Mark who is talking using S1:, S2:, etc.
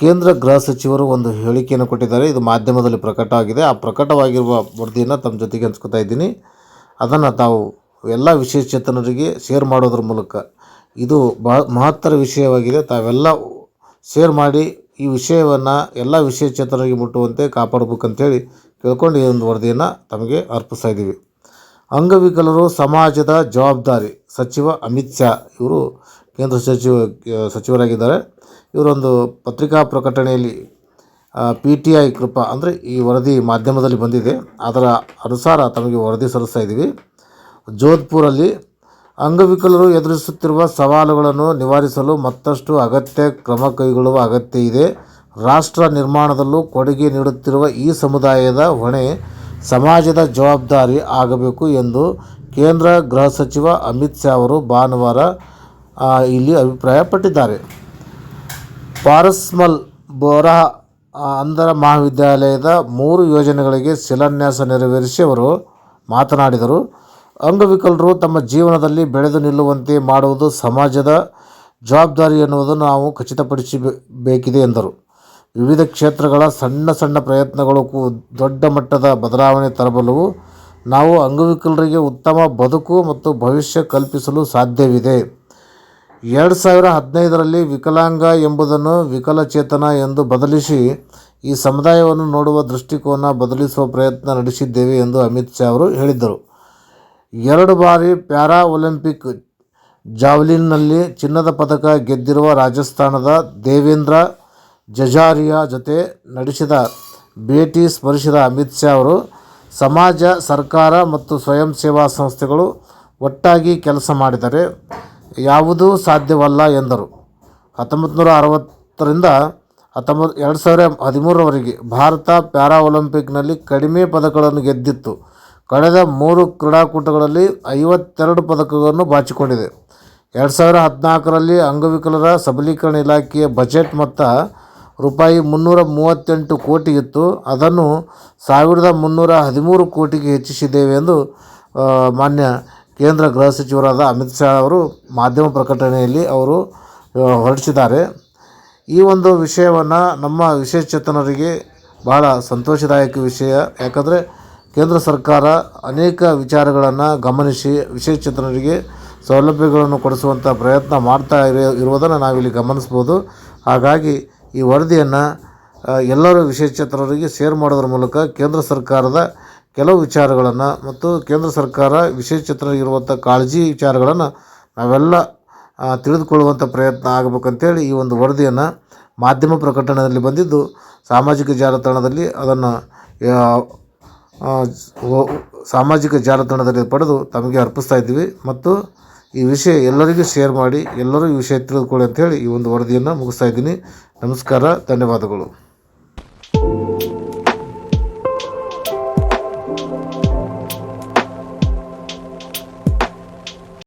S1: ಕೇಂದ್ರ ಗೃಹ ಸಚಿವರು ಒಂದು ಹೇಳಿಕೆಯನ್ನು ಕೊಟ್ಟಿದ್ದಾರೆ. ಇದು ಮಾಧ್ಯಮದಲ್ಲಿ ಪ್ರಕಟ ಆಗಿದೆ. ಆ ಪ್ರಕಟವಾಗಿರುವ ವರದಿಯನ್ನು ತಮ್ಮ ಜೊತೆಗೆ ಹಂಚ್ಕೊತಾ ಇದ್ದೀನಿ. ಅದನ್ನು ತಾವು ಎಲ್ಲ ವಿಶೇಷಚೇತನರಿಗೆ ಶೇರ್ ಮಾಡೋದ್ರ ಮೂಲಕ ಇದು ಮಹತ್ತರ ವಿಷಯವಾಗಿದೆ. ತಾವೆಲ್ಲ ಶೇರ್ ಮಾಡಿ ಈ ವಿಷಯವನ್ನು ಎಲ್ಲ ವಿಶೇಷಚೇತನರಿಗೆ ಮುಟ್ಟುವಂತೆ ಕಾಪಾಡಬೇಕಂತೇಳಿ ಕೇಳ್ಕೊಂಡು ಈ ಒಂದು ವರದಿಯನ್ನು ತಮಗೆ ಅರ್ಪಿಸ್ತಾ ಇದ್ದೀವಿ. ಅಂಗವಿಕಲರು, ಸಮಾಜದ ಜವಾಬ್ದಾರಿ ಸಚಿವ ಅಮಿತ್ ಶಾ ಇವರು ಕೇಂದ್ರ ಸಚಿವ ಸಚಿವರಾಗಿದ್ದಾರೆ. ಇವರೊಂದು ಪತ್ರಿಕಾ ಪ್ರಕಟಣೆಯಲ್ಲಿ ಪಿ ಟಿ ಐ ಕೃಪಾ ಅಂದರೆ ಈ ವರದಿ ಮಾಧ್ಯಮದಲ್ಲಿ ಬಂದಿದೆ. ಅದರ ಅನುಸಾರ ತಮಗೆ ವರದಿ ಸಲ್ಲಿಸ್ತಾ ಇದ್ದೀವಿ. ಜೋಧ್ಪುರಲ್ಲಿ ಅಂಗವಿಕಲರು ಎದುರಿಸುತ್ತಿರುವ ಸವಾಲುಗಳನ್ನು ನಿವಾರಿಸಲು ಮತ್ತಷ್ಟು ಅಗತ್ಯ ಕ್ರಮ ಕೈಗೊಳ್ಳುವ ಅಗತ್ಯ ಇದೆ. ರಾಷ್ಟ್ರ ನಿರ್ಮಾಣದಲ್ಲೂ ಕೊಡುಗೆ ನೀಡುತ್ತಿರುವ ಈ ಸಮುದಾಯದ ಹೊಣೆ ಸಮಾಜದ ಜವಾಬ್ದಾರಿ ಆಗಬೇಕು ಎಂದು ಕೇಂದ್ರ ಗೃಹ ಸಚಿವ ಅಮಿತ್ ಶಾ ಅವರು ಭಾನುವಾರ ಇಲ್ಲಿ ಅಭಿಪ್ರಾಯಪಟ್ಟಿದ್ದಾರೆ. ಪಾರಸ್ಮಲ್ ಬೋರಾ ಅಂಧರ ಮಹಾವಿದ್ಯಾಲಯದ ಮೂರು ಯೋಜನೆಗಳಿಗೆ ಶಿಲಾನ್ಯಾಸ ನೆರವೇರಿಸಿ ಅವರು ಮಾತನಾಡಿದರು. ಅಂಗವಿಕಲರು ತಮ್ಮ ಜೀವನದಲ್ಲಿ ಬೆಳೆದು ನಿಲ್ಲುವಂತೆ ಮಾಡುವುದು ಸಮಾಜದ ಜವಾಬ್ದಾರಿ ಎನ್ನುವುದನ್ನು ನಾವು ಖಚಿತಪಡಿಸಬೇಕಿದೆ ಎಂದರು. ವಿವಿಧ ಕ್ಷೇತ್ರಗಳ ಸಣ್ಣ ಸಣ್ಣ ಪ್ರಯತ್ನಗಳು ದೊಡ್ಡ ಮಟ್ಟದ ಬದಲಾವಣೆ ತರಬಲ್ಲವು. ನಾವು ಅಂಗವಿಕಲರಿಗೆ ಉತ್ತಮ ಬದುಕು ಮತ್ತು ಭವಿಷ್ಯ ಕಲ್ಪಿಸಲು ಸಾಧ್ಯವಿದೆ. ಎರಡು ಸಾವಿರ ಹದಿನೈದರಲ್ಲಿ ವಿಕಲಾಂಗ ಎಂಬುದನ್ನು ವಿಕಲಚೇತನ ಎಂದು ಬದಲಿಸಿ ಈ ಸಮುದಾಯವನ್ನು ನೋಡುವ ದೃಷ್ಟಿಕೋನ ಬದಲಿಸುವ ಪ್ರಯತ್ನ ನಡೆಸಿದ್ದೇವೆ ಎಂದು ಅಮಿತ್ ಶಾ ಅವರು ಹೇಳಿದ್ದರು. ಎರಡು ಬಾರಿ ಪ್ಯಾರಾ ಒಲಿಂಪಿಕ್ ಜಾವ್ಲಿನ್ನಲ್ಲಿ ಚಿನ್ನದ ಪದಕ ಗೆದ್ದಿರುವ ರಾಜಸ್ಥಾನದ ದೇವೇಂದ್ರ ಜಜಾರಿಯಾ ಜೊತೆ ನಡೆಸಿದ ಭೇಟಿ ಸ್ಮರಿಸಿದ ಅಮಿತ್ ಶಾ ಅವರು, ಸಮಾಜ, ಸರ್ಕಾರ ಮತ್ತು ಸ್ವಯಂ ಸೇವಾ ಸಂಸ್ಥೆಗಳು ಒಟ್ಟಾಗಿ ಕೆಲಸ ಮಾಡಿದರೆ ಯಾವುದೂ ಸಾಧ್ಯವಲ್ಲ ಎಂದರು. ಹತ್ತೊಂಬತ್ತು ನೂರ ಅರವತ್ತರಿಂದ ಹತ್ತೊಂಬತ್ತು ಎರಡು ಸಾವಿರ ಹದಿಮೂರರವರೆಗೆ ಭಾರತ ಪ್ಯಾರಾ ಒಲಿಂಪಿಕ್ನಲ್ಲಿ ಕಡಿಮೆ ಪದಕಗಳನ್ನು ಗೆದ್ದಿತ್ತು. ಕಳೆದ ಮೂರು ಕ್ರೀಡಾಕೂಟಗಳಲ್ಲಿ ಐವತ್ತೆರಡು ಪದಕಗಳನ್ನು ಬಾಚಿಕೊಂಡಿದೆ. ಎರಡು ಸಾವಿರ ಹದಿನಾಲ್ಕರಲ್ಲಿ ಅಂಗವಿಕಲರ ಸಬಲೀಕರಣ ಇಲಾಖೆಯ ಬಜೆಟ್ ಮೊತ್ತ ರೂಪಾಯಿ ಮುನ್ನೂರ ಮೂವತ್ತೆಂಟು ಕೋಟಿ ಇತ್ತು. ಅದನ್ನು ಸಾವಿರದ ಮುನ್ನೂರ ಹದಿಮೂರು ಕೋಟಿಗೆ ಹೆಚ್ಚಿಸಿದ್ದೇವೆ ಎಂದು ಮಾನ್ಯ ಕೇಂದ್ರ ಗೃಹ ಸಚಿವರಾದ ಅಮಿತ್ ಶಾ ಅವರು ಮಾಧ್ಯಮ ಪ್ರಕಟಣೆಯಲ್ಲಿ ಅವರು ಹೊರಡಿಸಿದ್ದಾರೆ. ಈ ಒಂದು ವಿಷಯವನ್ನು ನಮ್ಮ ವಿಶೇಷಚೇತನರಿಗೆ ಬಹಳ ಸಂತೋಷದಾಯಕ ವಿಷಯ. ಯಾಕಂದರೆ ಕೇಂದ್ರ ಸರ್ಕಾರ ಅನೇಕ ವಿಚಾರಗಳನ್ನು ಗಮನಿಸಿ ವಿಶೇಷಚೇತನರಿಗೆ ಸೌಲಭ್ಯಗಳನ್ನು ಕೊಡಿಸುವಂಥ ಪ್ರಯತ್ನ ಮಾಡ್ತಾ ಇರೋ, ಇರುವುದನ್ನು ನಾವಿಲ್ಲಿ ಗಮನಿಸ್ಬೋದು. ಹಾಗಾಗಿ ಈ ವರದಿಯನ್ನು ಎಲ್ಲರೂ ವಿಶೇಷಚೇತನರಿಗೆ ಶೇರ್ ಮಾಡೋದ್ರ ಮೂಲಕ ಕೇಂದ್ರ ಸರ್ಕಾರದ ಕೆಲವು ವಿಚಾರಗಳನ್ನು ಮತ್ತು ಕೇಂದ್ರ ಸರ್ಕಾರ ವಿಶೇಷಚೇತನರಿಗಿರುವಂಥ ಕಾಳಜಿ ವಿಚಾರಗಳನ್ನು ನಾವೆಲ್ಲ ತಿಳಿದುಕೊಳ್ಳುವಂಥ ಪ್ರಯತ್ನ ಆಗಬೇಕಂತೇಳಿ ಈ ಒಂದು ವರದಿಯನ್ನು ಮಾಧ್ಯಮ ಪ್ರಕಟಣೆಯಲ್ಲಿ ಬಂದಿದ್ದು, ಸಾಮಾಜಿಕ ಜಾಲತಾಣದಲ್ಲಿ ಅದನ್ನು ಸಾಮಾಜಿಕ ಜಾಲತಾಣದಲ್ಲಿ ಪಡೆದು ತಮಗೆ ಅರ್ಪಿಸ್ತಾ ಇದ್ದೀವಿ. ಮತ್ತು ಈ ವಿಷಯ ಎಲ್ಲರಿಗೂ ಶೇರ್ ಮಾಡಿ, ಎಲ್ಲರೂ ಈ ವಿಷಯ ತಿಳಿದುಕೊಳ್ಳಿ ಅಂತೇಳಿ ಈ ಒಂದು ವರದಿಯನ್ನು ಮುಗಿಸ್ತಾ ಇದ್ದೀನಿ. ನಮಸ್ಕಾರ, ಧನ್ಯವಾದಗಳು.